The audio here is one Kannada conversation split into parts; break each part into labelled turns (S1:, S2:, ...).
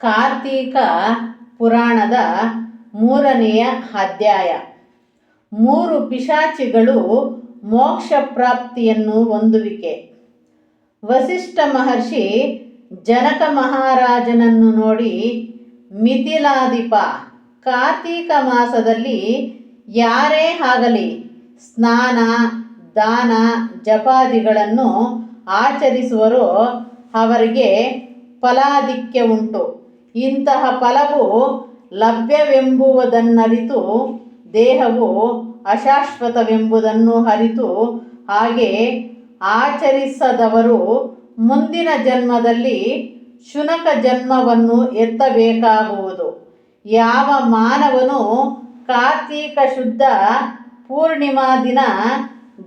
S1: ಕಾರ್ತೀಕ ಪುರಾಣದ ಮೂರನೆಯ ಅಧ್ಯಾಯ. ಮೂರು ಪಿಶಾಚಿಗಳು ಮೋಕ್ಷ ಪ್ರಾಪ್ತಿಯನ್ನು ಹೊಂದುವಿಕೆ. ವಸಿಷ್ಠ ಮಹರ್ಷಿ ಜನಕ ಮಹಾರಾಜನನ್ನು ನೋಡಿ, ಮಿಥಿಲಾಧಿಪ, ಕಾರ್ತೀಕ ಮಾಸದಲ್ಲಿ ಯಾರೇ ಆಗಲಿ ಸ್ನಾನ, ದಾನ, ಜಪಾದಿಗಳನ್ನು ಆಚರಿಸುವರೋ ಅವರಿಗೆ ಫಲಾಧಿಕ್ಯ ಉಂಟು. ಇಂತಹ ಫಲವು ಲಭ್ಯವೆಂಬುವುದನ್ನರಿತು ದೇಹವು ಅಶಾಶ್ವತವೆಂಬುದನ್ನು ಅರಿತು ಹಾಗೆ ಆಚರಿಸದವರು ಮುಂದಿನ ಜನ್ಮದಲ್ಲಿ ಶುನಕ ಜನ್ಮವನ್ನು ಎತ್ತಬೇಕಾಗುವುದು. ಯಾವ ಮಾನವನು ಕಾರ್ತೀಕ ಶುದ್ಧ ಪೂರ್ಣಿಮಾ ದಿನ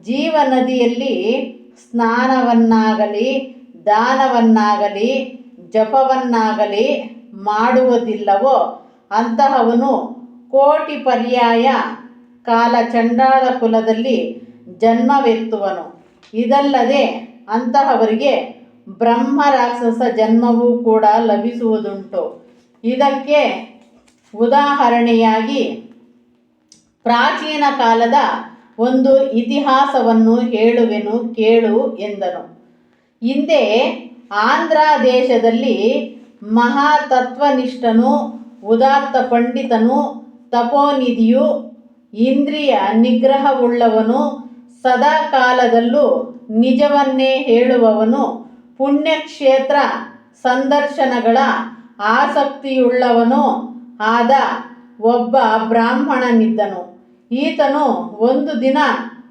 S1: ಜೀವನದಿಯಲ್ಲಿ ಸ್ನಾನವನ್ನಾಗಲಿ, ದಾನವನ್ನಾಗಲಿ, ಜಪವನ್ನಾಗಲಿ ಮಾಡುವುದಿಲ್ಲವೋ? ಅಂತಹವನು ಕೋಟಿ ಪರ್ಯಾಯ ಕಾಲ ಚಂಡಾಳ ಕುಲದಲ್ಲಿ ಜನ್ಮವೆತ್ತುವನು. ಇದಲ್ಲದೆ ಅಂತಹವರಿಗೆ ಬ್ರಹ್ಮ ರಾಕ್ಷಸ ಜನ್ಮವೂ ಕೂಡ ಲಭಿಸುವುದುಂಟು. ಇದಕ್ಕೆ ಉದಾಹರಣೆಯಾಗಿ ಪ್ರಾಚೀನ ಕಾಲದ ಒಂದು ಇತಿಹಾಸವನ್ನು ಹೇಳುವೆನು ಕೇಳು ಎಂದನು. ಹಿಂದೆ ಆಂಧ್ರ ದೇಶದಲ್ಲಿ ಮಹಾತತ್ವನಿಷ್ಠನು, ಉದಾತ್ತ ಪಂಡಿತನು, ತಪೋನಿಧಿಯು, ಇಂದ್ರಿಯ ನಿಗ್ರಹವುಳ್ಳವನು ಸದಾ ಕಾಲದಲ್ಲೂ ನಿಜವನ್ನೇ ಹೇಳುವವನು, ಪುಣ್ಯಕ್ಷೇತ್ರ ಸಂದರ್ಶನಗಳ ಆಸಕ್ತಿಯುಳ್ಳವನು ಆದ ಒಬ್ಬ ಬ್ರಾಹ್ಮಣನಿದ್ದನು. ಈತನು ಒಂದು ದಿನ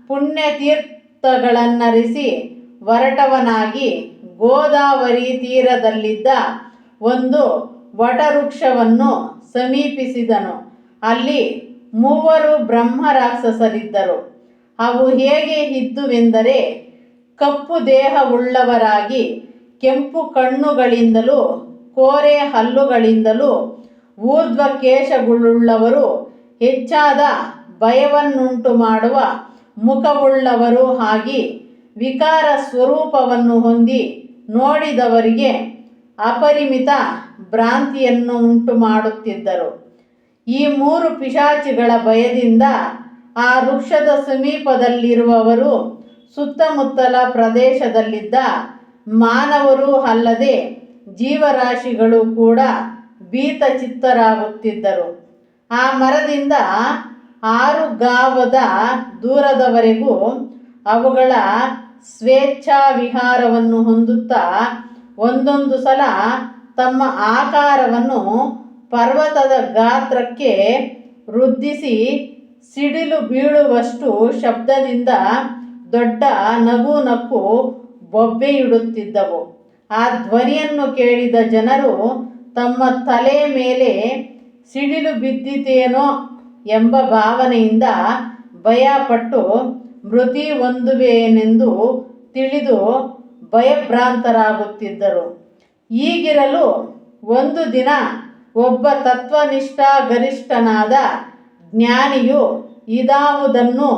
S1: ಪುಣ್ಯತೀರ್ಥಗಳನ್ನರಿಸಿ, ಹೊರಟವನಾಗಿ ಗೋದಾವರಿ ತೀರದಲ್ಲಿದ್ದ ಒಂದು ವಟವೃಕ್ಷವನ್ನು ಸಮೀಪಿಸಿದನು. ಅಲ್ಲಿ ಮೂವರು ಬ್ರಹ್ಮ ರಾಕ್ಷಸರಿದ್ದರು. ಅವು ಹೇಗೆ ಇದ್ದುವೆಂದರೆ, ಕಪ್ಪು ದೇಹವುಳ್ಳವರಾಗಿ, ಕೆಂಪು ಕಣ್ಣುಗಳಿಂದಲೂ, ಕೋರೆ ಹಲ್ಲುಗಳಿಂದಲೂ ಊರ್ಧ್ವ ಕೇಶಗಳುಳ್ಳವರು ಹೆಚ್ಚಾದ ಭಯವನ್ನುಂಟು ಮಾಡುವ ಮುಖವುಳ್ಳವರು ಆಗಿ ವಿಕಾರ ಸ್ವರೂಪವನ್ನು ಹೊಂದಿ ನೋಡಿದವರಿಗೆ ಅಪರಿಮಿತ ಭ್ರಾಂತಿಯನ್ನು ಉಂಟು ಮಾಡುತ್ತಿದ್ದರು. ಈ ಮೂರು ಪಿಶಾಚಿಗಳ ಭಯದಿಂದ ಆ ವೃಕ್ಷದ ಸಮೀಪದಲ್ಲಿರುವವರು ಸುತ್ತಮುತ್ತಲ ಪ್ರದೇಶದಲ್ಲಿದ್ದ ಮಾನವರು ಅಲ್ಲದೆ ಜೀವರಾಶಿಗಳು ಕೂಡ ಭೀತಚಿತ್ತರಾಗುತ್ತಿದ್ದರು. ಆ ಮರದಿಂದ ಆರು ಗಾವದ ದೂರದವರೆಗೂ ಅವುಗಳ ಸ್ವೇಚ್ಛಾ ವಿಹಾರವನ್ನು ಹೊಂದುತ್ತಾ ಒಂದೊಂದು ಸಲ ತಮ್ಮ ಆಕಾರವನ್ನು ಪರ್ವತದ ಗಾತ್ರಕ್ಕೆ ವೃದ್ಧಿಸಿ ಸಿಡಿಲು ಬೀಳುವಷ್ಟು ಶಬ್ದದಿಂದ ದೊಡ್ಡ ನಗು ನಕ್ಕು ಬೊಬ್ಬೆಯಿಡುತ್ತಿದ್ದವು. ಆ ಧ್ವನಿಯನ್ನು ಕೇಳಿದ ಜನರು, ತಮ್ಮ ತಲೆ ಮೇಲೆ ಸಿಡಿಲು ಬಿದ್ದಿತೇನೋ ಎಂಬ ಭಾವನೆಯಿಂದ ಭಯಪಟ್ಟು ಮೃತಿ ಹೊಂದುವೆನೆಂದು ತಿಳಿದು ಭಯಭ್ರಾಂತರಾಗುತ್ತಿದ್ದರು. ಈಗಿರಲು ಒಂದು ದಿನ ಒಬ್ಬ ತತ್ವನಿಷ್ಠ ಗರಿಷ್ಠನಾದ ಜ್ಞಾನಿಯು ಇದಾವುದನ್ನು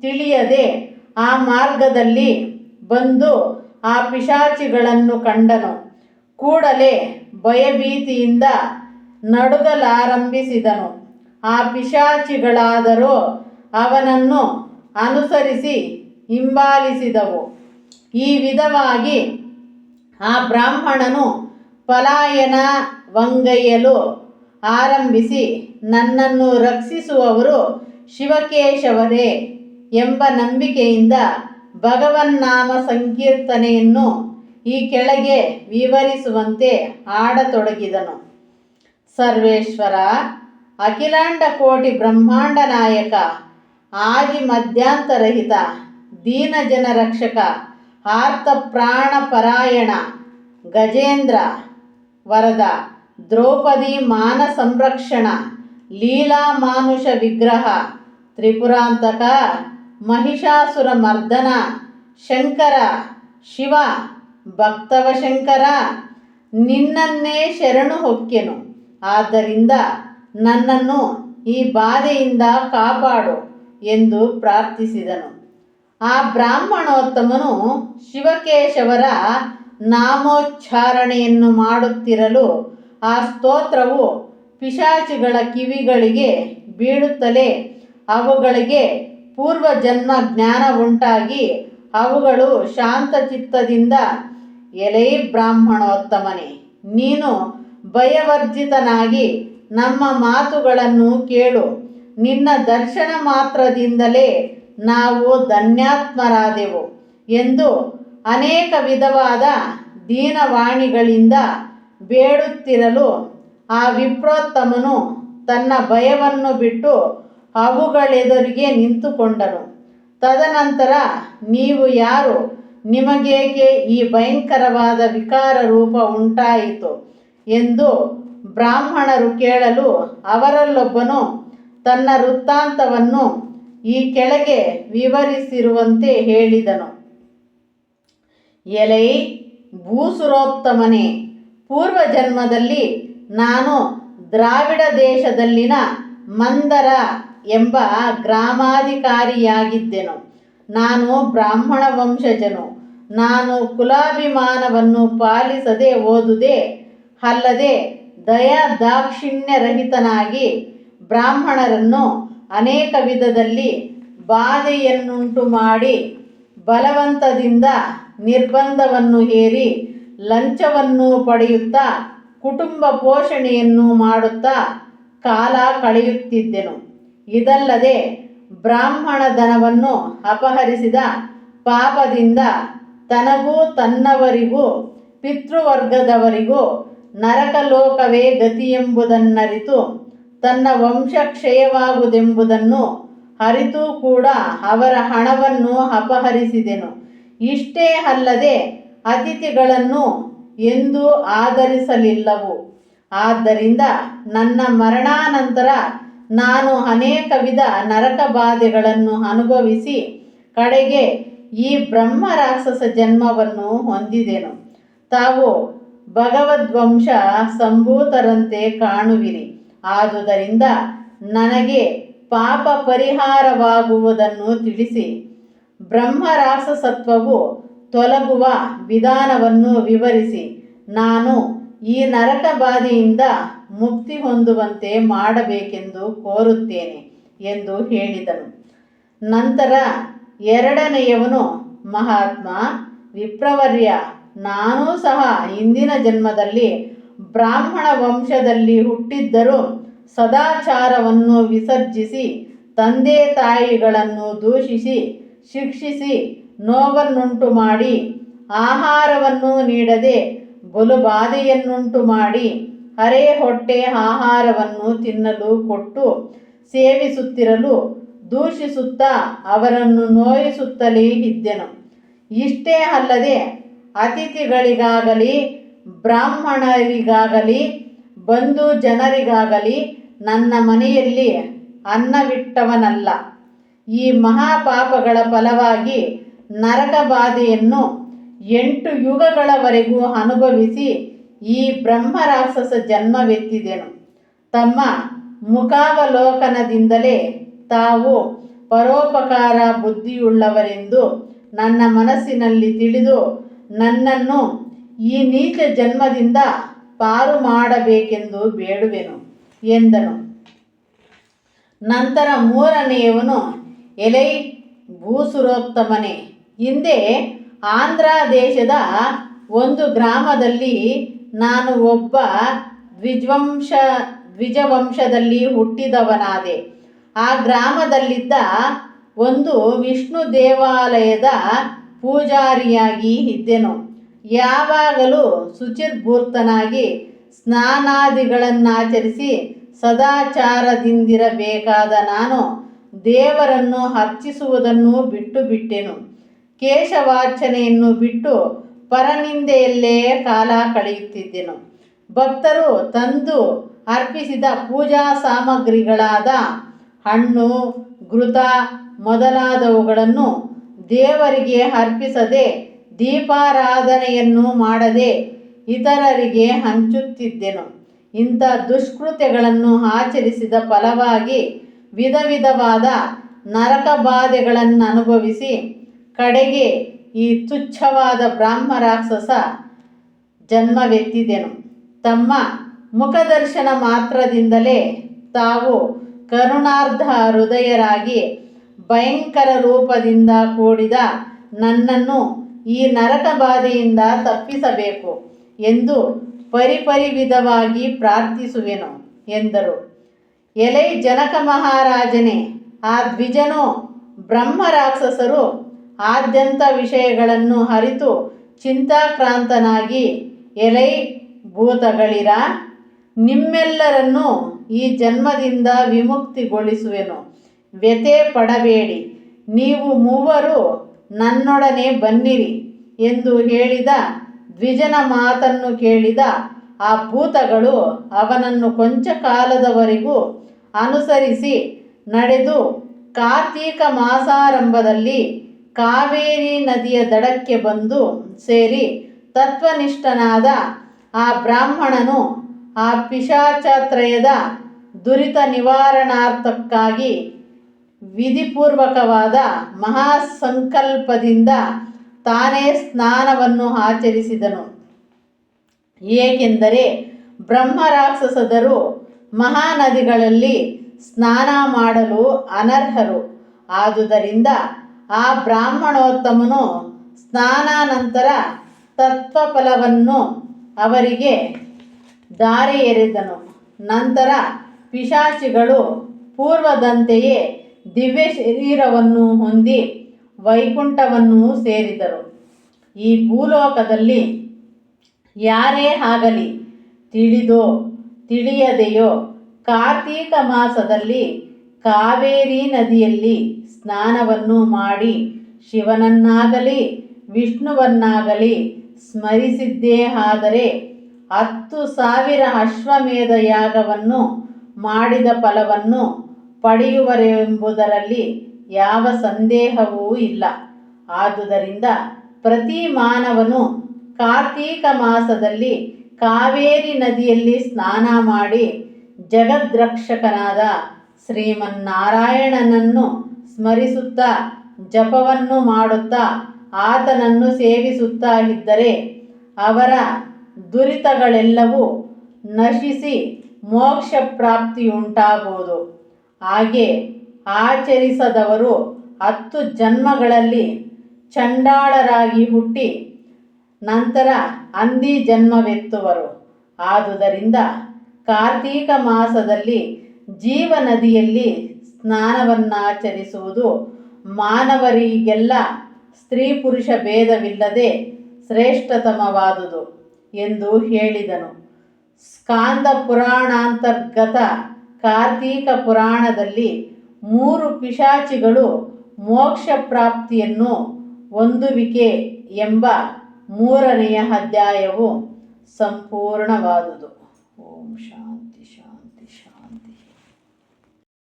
S1: ತಿಳಿಯದೆ ಆ ಮಾರ್ಗದಲ್ಲಿ ಬಂದು ಆ ಪಿಶಾಚಿಗಳನ್ನು ಕಂಡನು. ಕೂಡಲೇ ಭಯಭೀತಿಯಿಂದ ನಡುಗಲಾರಂಭಿಸಿದನು. ಆ ಪಿಶಾಚಿಗಳಾದರೂ ಅವನನ್ನು ಅನುಸರಿಸಿ ಹಿಂಬಾಲಿಸಿದವು. ಈ ವಿಧವಾಗಿ ಆ ಬ್ರಾಹ್ಮಣನು ಪಲಾಯನ ವಂಗೈಯಲು ಆರಂಭಿಸಿ ನನ್ನನ್ನು ರಕ್ಷಿಸುವವರು ಶಿವಕೇಶವರೇ ಎಂಬ ನಂಬಿಕೆಯಿಂದ ಭಗವನ್ನಾಮ ಸಂಕೀರ್ತನೆಯನ್ನು ಈ ಕೆಳಗೆ ವಿವರಿಸುವಂತೆ ಆಡತೊಡಗಿದನು ಸರ್ವೇಶ್ವರ, ಅಖಿಲಾಂಡ ಕೋಟಿ ಬ್ರಹ್ಮಾಂಡ ನಾಯಕ, ಆದಿ ಮಧ್ಯಾಂತರಹಿತ ದೀನ ಜನ ರಕ್ಷಕ ಆರ್ತ ಪ್ರಾಣ ಪರಾಯಣ ಗಜೇಂದ್ರ ವರದ ದ್ರೌಪದಿ ಮಾನ ಸಂರಕ್ಷಣ. ಲೀಲಾ ಮಾನುಷ ವಿಗ್ರಹ. ತ್ರಿಪುರಾಂತಕ ಮಹಿಷಾಸುರ ಮರ್ದನ. ಶಂಕರ ಶಿವ. ಭಕ್ತವ ಶಂಕರ. ನಿನ್ನನ್ನೇ ಶರಣು ಹೊಕ್ಕೆನು. ಆದ್ದರಿಂದ ನನ್ನನ್ನು ಈ ಬಾಧೆಯಿಂದ ಕಾಪಾಡು ಎಂದು ಪ್ರಾರ್ಥಿಸಿದನು. ಆ ಬ್ರಾಹ್ಮಣೋತ್ತಮನು ಶಿವಕೇಶವರ ನಾಮೋಚ್ಚಾರಣೆಯನ್ನು ಮಾಡುತ್ತಿರಲು ಆ ಸ್ತೋತ್ರವು ಪಿಶಾಚಿಗಳ ಕಿವಿಗಳಿಗೆ ಬೀಳುತ್ತಲೇ ಅವುಗಳಿಗೆ ಪೂರ್ವಜನ್ಮ ಜ್ಞಾನ ಉಂಟಾಗಿ ಅವುಗಳು ಶಾಂತಚಿತ್ತದಿಂದ, ಎಲೈ ಬ್ರಾಹ್ಮಣೋತ್ತಮನೇ, ನೀನು ಭಯವರ್ಜಿತನಾಗಿ ನಮ್ಮ ಮಾತುಗಳನ್ನು ಕೇಳು. ನಿನ್ನ ದರ್ಶನ ಮಾತ್ರದಿಂದಲೇ ನಾವು ಧನ್ಯಾತ್ಮರಾದೆವು ಎಂದು ಅನೇಕ ವಿಧವಾದ ದೀನವಾಣಿಗಳಿಂದ ಬೇಡುತ್ತಿರಲು ಆ ವಿಪ್ರೋತ್ತಮನು ತನ್ನ ಭಯವನ್ನು ಬಿಟ್ಟು ಅವುಗಳೆದುರಿಗೆ ನಿಂತುಕೊಂಡನು. ತದನಂತರ ನೀವು ಯಾರು? ನಿಮಗೇಕೆ ಈ ಭಯಂಕರವಾದ ವಿಕಾರ ರೂಪ ಉಂಟಾಯಿತು ಎಂದು ಬ್ರಾಹ್ಮಣರು ಕೇಳಲು ಅವರಲ್ಲೊಬ್ಬನು ತನ್ನ ವೃತ್ತಾಂತವನ್ನು ಈ ಕೆಳಗೆ ವಿವರಿಸಿರುವಂತೆ ಹೇಳಿದನು. ಎಲೈ, ಭೂಸುರೋತ್ತಮನೇ, ಪೂರ್ವಜನ್ಮದಲ್ಲಿ ನಾನು ದ್ರಾವಿಡ ದೇಶದಲ್ಲಿನ ಮಂದರ ಎಂಬ ಗ್ರಾಮಾಧಿಕಾರಿಯಾಗಿದ್ದೆನು. ನಾನು ಬ್ರಾಹ್ಮಣ ವಂಶಜನು. ನಾನು ಕುಲಾಭಿಮಾನವನ್ನು ಪಾಲಿಸದೆ ಓದುದೆ ಅಲ್ಲದೆ ದಯಾ ದಾಕ್ಷಿಣ್ಯರಹಿತನಾಗಿ ಬ್ರಾಹ್ಮಣರನ್ನು ಅನೇಕ ವಿಧದಲ್ಲಿ ಬಾಧೆಯನ್ನುಂಟು ಮಾಡಿ ಬಲವಂತದಿಂದ ನಿರ್ಬಂಧವನ್ನು ಹೇರಿ ಲಂಚವನ್ನು ಪಡೆಯುತ್ತಾ ಕುಟುಂಬ ಪೋಷಣೆಯನ್ನು ಮಾಡುತ್ತಾ ಕಾಲ ಕಳೆಯುತ್ತಿದ್ದೆನು. ಇದಲ್ಲದೆ ಬ್ರಾಹ್ಮಣ ಧನವನ್ನು ಅಪಹರಿಸಿದ ಪಾಪದಿಂದ ತನಗೂ ತನ್ನವರಿಗೂ, ಪಿತೃವರ್ಗದವರಿಗೂ ನರಕಲೋಕವೇ ಗತಿಯೆಂಬುದನ್ನರಿತು ತನ್ನ ವಂಶ ಕ್ಷಯವಾಗುವುದೆಂಬುದನ್ನು ಅರಿತು ಕೂಡ ಅವರ ಹಣವನ್ನು ಅಪಹರಿಸಿದೆನು. ಇಷ್ಟೇ ಅಲ್ಲದೆ ಅತಿಥಿಗಳನ್ನು ಎಂದೂ ಆಧರಿಸಲಿಲ್ಲವು. ಆದ್ದರಿಂದ ನನ್ನ ಮರಣಾನಂತರ ನಾನು ಅನೇಕ ವಿಧ ನರಕ ಬಾಧೆಗಳನ್ನು ಅನುಭವಿಸಿ ಕಡೆಗೆ ಈ ಬ್ರಹ್ಮ ರಾಕ್ಷಸ ಜನ್ಮವನ್ನು ಹೊಂದಿದೆನು. ತಾವು ಭಗವದ್ವಂಶ ಸಂಭೂತರಂತೆ ಕಾಣುವಿರಿ. ಆದುದರಿಂದ ನನಗೆ ಪಾಪ ಪರಿಹಾರವಾಗುವುದನ್ನು ತಿಳಿಸಿ ಬ್ರಹ್ಮರಾಸಸತ್ವವು ತೊಲಗುವ ವಿಧಾನವನ್ನು ವಿವರಿಸಿ ನಾನು ಈ ನರಕ ಬಾಧೆಯಿಂದ ಮುಕ್ತಿ ಹೊಂದುವಂತೆ ಮಾಡಬೇಕೆಂದು ಕೋರುತ್ತೇನೆ ಎಂದು ಹೇಳಿದನು. ನಂತರ ಎರಡನೆಯವನು ಮಹಾತ್ಮ, ವಿಪ್ರವರ್ಯ, ನಾನೂ ಸಹ ಹಿಂದಿನ ಜನ್ಮದಲ್ಲಿ ಬ್ರಾಹ್ಮಣ ವಂಶದಲ್ಲಿ ಹುಟ್ಟಿದ್ದರೂ ಸದಾಚಾರವನ್ನು ವಿಸರ್ಜಿಸಿ, ತಂದೆ ತಾಯಿಗಳನ್ನು ದೂಷಿಸಿ, ಶಿಕ್ಷಿಸಿ, ನೋವನ್ನುಂಟು ಮಾಡಿ, ಆಹಾರವನ್ನು ನೀಡದೆ ಬಲು ಬಾಧೆಯನ್ನುಂಟು ಮಾಡಿ ಅರೆ ಹೊಟ್ಟೆ ಆಹಾರವನ್ನು ತಿನ್ನಲು ಕೊಟ್ಟು, ಸೇವಿಸುತ್ತಿರಲು ದೂಷಿಸುತ್ತಾ ಅವರನ್ನು ನೋಯಿಸುತ್ತಲೇ ಇದ್ದೆನು. ಇಷ್ಟೇ ಅಲ್ಲದೆ ಅತಿಥಿಗಳಿಗಾಗಲಿ ಬ್ರಾಹ್ಮಣರಿಗಾಗಲಿ, ಬಂಧು ಜನರಿಗಾಗಲಿ ನನ್ನ ಮನೆಯಲ್ಲಿ ಅನ್ನವಿಟ್ಟವನಲ್ಲ. ಈ ಮಹಾಪಾಪಗಳ ಫಲವಾಗಿ ನರಕ ಬಾಧೆಯನ್ನು ಎಂಟು ಯುಗಗಳವರೆಗೂ ಅನುಭವಿಸಿ ಈ ಬ್ರಹ್ಮ ರಾಕ್ಷಸ ಜನ್ಮವೆತ್ತಿದೆನು. ತಮ್ಮ ಮುಖಾವಲೋಕನದಿಂದಲೇ ತಾವು ಪರೋಪಕಾರ ಬುದ್ಧಿಯುಳ್ಳವರೆಂದು ನನ್ನ ಮನಸ್ಸಿನಲ್ಲಿ ತಿಳಿದು ನನ್ನನ್ನು ಈ ನೀಚ ಜನ್ಮದಿಂದ ಪಾರು ಮಾಡಬೇಕೆಂದು ಬೇಡುವೆನು ಎಂದನು. ನಂತರ ಮೂರನೆಯವನು, ಎಲೈ ಭೂಸುರೋತ್ತಮನೆ, ಹಿಂದೆ ಆಂಧ್ರ ದೇಶದ ಒಂದು ಗ್ರಾಮದಲ್ಲಿ ನಾನು ಒಬ್ಬ ದ್ವಿಜ್ವಂಶ, ದ್ವಿಜವಂಶದಲ್ಲಿ ಹುಟ್ಟಿದವನಾದೆ. ಆ ಗ್ರಾಮದಲ್ಲಿದ್ದ ಒಂದು ವಿಷ್ಣು ದೇವಾಲಯದ ಪೂಜಾರಿಯಾಗಿ ಇದ್ದೆನು. ಯಾವಾಗಲೂ ಶುಚಿರ್ಭೂರ್ತನಾಗಿ ಸ್ನಾನಾದಿಗಳನ್ನಾಚರಿಸಿ ಸದಾಚಾರದಿಂದಿರಬೇಕಾದ ನಾನು ದೇವರನ್ನು ಅರ್ಚಿಸುವುದನ್ನು ಬಿಟ್ಟು ಬಿಟ್ಟೆನು. ಕೇಶವಾರ್ಚನೆಯನ್ನು ಬಿಟ್ಟು ಪರನಿಂದೆಯಲ್ಲೇ ಕಾಲ ಕಳೆಯುತ್ತಿದ್ದೆನು. ಭಕ್ತರು ತಂದು ಅರ್ಪಿಸಿದ ಪೂಜಾ ಸಾಮಗ್ರಿಗಳಾದ ಹಣ್ಣು ಘೃತ ಮೊದಲಾದವುಗಳನ್ನು ದೇವರಿಗೆ ಅರ್ಪಿಸದೆ ದೀಪಾರಾಧನೆಯನ್ನು ಮಾಡದೆ ಇತರರಿಗೆ ಹಂಚುತ್ತಿದ್ದೆನು. ಇಂಥ ದುಷ್ಕೃತ್ಯಗಳನ್ನು ಆಚರಿಸಿದ ಫಲವಾಗಿ ವಿಧ ವಿಧವಾದ ನರಕ ಬಾಧೆಗಳನ್ನು ಅನುಭವಿಸಿ ಕಡೆಗೆ ಈ ತುಚ್ಛವಾದ ಬ್ರಾಹ್ಮ ರಾಕ್ಷಸ ಜನ್ಮವೆತ್ತಿದೆನು. ತಮ್ಮ ಮುಖದರ್ಶನ ಮಾತ್ರದಿಂದಲೇ ತಾವು ಕರುಣಾರ್ಧ ಹೃದಯರಾಗಿ ಭಯಂಕರ ರೂಪದಿಂದ ಕೂಡಿದ ನನ್ನನ್ನು ಈ ನರಕ ಬಾಧೆಯಿಂದ ತಪ್ಪಿಸಬೇಕು ಎಂದು ಪರಿಪರಿ ವಿಧವಾಗಿ ಪ್ರಾರ್ಥಿಸುವೆನು ಎಂದರು. ಎಲೈ ಜನಕ ಮಹಾರಾಜನೇ, ಆ ದ್ವಿಜನು, ಬ್ರಹ್ಮ ರಾಕ್ಷಸರು ಆದ್ಯಂತ ವಿಷಯಗಳನ್ನು ಹರಿತು ಚಿಂತಾಕ್ರಾಂತನಾಗಿ, ಎಲೈ ಭೂತಗಳಿರ, ನಿಮ್ಮೆಲ್ಲರನ್ನೂ ಈ ಜನ್ಮದಿಂದ ವಿಮುಕ್ತಿಗೊಳಿಸುವೆನು. ವ್ಯಥೆ ಪಡಬೇಡಿ, ನೀವು ಮೂವರು ನನ್ನೊಡನೆ ಬನ್ನಿರಿ ಎಂದು ಹೇಳಿದ ದ್ವಿಜನ ಮಾತನ್ನು ಕೇಳಿದ ಆ ಭೂತಗಳು ಅವನನ್ನು ಕೊಂಚ ಕಾಲದವರೆಗೂ ಅನುಸರಿಸಿ ನಡೆದು ಕಾರ್ತೀಕ ಮಾಸಾರಂಭದಲ್ಲಿ ಕಾವೇರಿ ನದಿಯ ದಡಕ್ಕೆ ಬಂದು ಸೇರಿ ತತ್ವನಿಷ್ಠನಾದ ಆ ಬ್ರಾಹ್ಮಣನು ಆ ಪಿಶಾಚಾತ್ರಯದ ದುರಿತ ನಿವಾರಣಾರ್ಥಕ್ಕಾಗಿ ವಿಧಿಪೂರ್ವಕವಾದ ಮಹಾಸಂಕಲ್ಪದಿಂದ ತಾನೇ ಸ್ನಾನವನ್ನು ಆಚರಿಸಿದನು. ಏಕೆಂದರೆ ಬ್ರಹ್ಮರಾಕ್ಷಸದರು ಮಹಾನದಿಗಳಲ್ಲಿ ಸ್ನಾನ ಮಾಡಲು ಅನರ್ಹರು. ಆದುದರಿಂದ ಆ ಬ್ರಾಹ್ಮಣೋತ್ತಮನು ಸ್ನಾನಾನಂತರ ತತ್ವಫಲವನ್ನು ಅವರಿಗೆ ದಾರಿ ಎರೆದನು ನಂತರ ಪಿಶಾಚಿಗಳು ಪೂರ್ವದಂತೆಯೇ ದಿವ್ಯ ಶರೀರವನ್ನು ಹೊಂದಿ ವೈಕುಂಠವನ್ನು ಸೇರಿದರು. ಈ ಭೂಲೋಕದಲ್ಲಿ ಯಾರೇ ಆಗಲಿ ತಿಳಿದೋ, ತಿಳಿಯದೆಯೋ, ಕಾರ್ತೀಕ ಮಾಸದಲ್ಲಿ ಕಾವೇರಿ ನದಿಯಲ್ಲಿ ಸ್ನಾನವನ್ನು ಮಾಡಿ ಶಿವನನ್ನಾಗಲಿ, ವಿಷ್ಣುವನ್ನಾಗಲಿ ಸ್ಮರಿಸಿದ್ದೇ ಆದರೆ ಹತ್ತು ಸಾವಿರ ಅಶ್ವಮೇಧ ಯಾಗವನ್ನು ಮಾಡಿದ ಫಲವನ್ನು ಪಡೆಯುವರೆಂಬುದರಲ್ಲಿ ಯಾವ ಸಂದೇಹವೂ ಇಲ್ಲ. ಆದುದರಿಂದ ಪ್ರತಿ ಮಾನವನು ಕಾರ್ತೀಕ ಮಾಸದಲ್ಲಿ ಕಾವೇರಿ ನದಿಯಲ್ಲಿ ಸ್ನಾನ ಮಾಡಿ ಜಗದ್ರಕ್ಷಕನಾದ ಶ್ರೀಮನ್ನಾರಾಯಣನನ್ನು ಸ್ಮರಿಸುತ್ತಾ, ಜಪವನ್ನು ಮಾಡುತ್ತಾ, ಆತನನ್ನು ಸೇವಿಸುತ್ತಾ ಇದ್ದರೆ ಅವರ ದುರಿತಗಳೆಲ್ಲವೂ ನಶಿಸಿ ಮೋಕ್ಷ ಪ್ರಾಪ್ತಿಯುಂಟಾಗುವುದು ಹಾಗೆ ಆಚರಿಸದವರು ಹತ್ತು ಜನ್ಮಗಳಲ್ಲಿ ಚಂಡಾಳರಾಗಿ ಹುಟ್ಟಿ ನಂತರ ಹಂದಿ ಜನ್ಮವೆತ್ತುವರು. ಆದುದರಿಂದ ಕಾರ್ತೀಕ ಮಾಸದಲ್ಲಿ ಜೀವ ನದಿಯಲ್ಲಿ ಸ್ನಾನವನ್ನಾಚರಿಸುವುದು ಮಾನವರಿಗೆಲ್ಲ ಸ್ತ್ರೀ ಪುರುಷ ಭೇದವಿಲ್ಲದೆ ಶ್ರೇಷ್ಠತಮವಾದುದು ಎಂದು ಹೇಳಿದನು. ಸ್ಕಾಂದ ಪುರಾಣಾಂತರ್ಗತ ಕಾರ್ತೀಕ ಪುರಾಣದಲ್ಲಿ ಮೂರು ಪಿಶಾಚಿಗಳು ಮೋಕ್ಷ ಪ್ರಾಪ್ತಿಯನ್ನು ಹೊಂದುವಿಕೆ ಎಂಬ ಮೂರನೆಯ ಅಧ್ಯಾಯವು ಸಂಪೂರ್ಣವಾದುದು. ಓಂ ಶಾಂತಿ.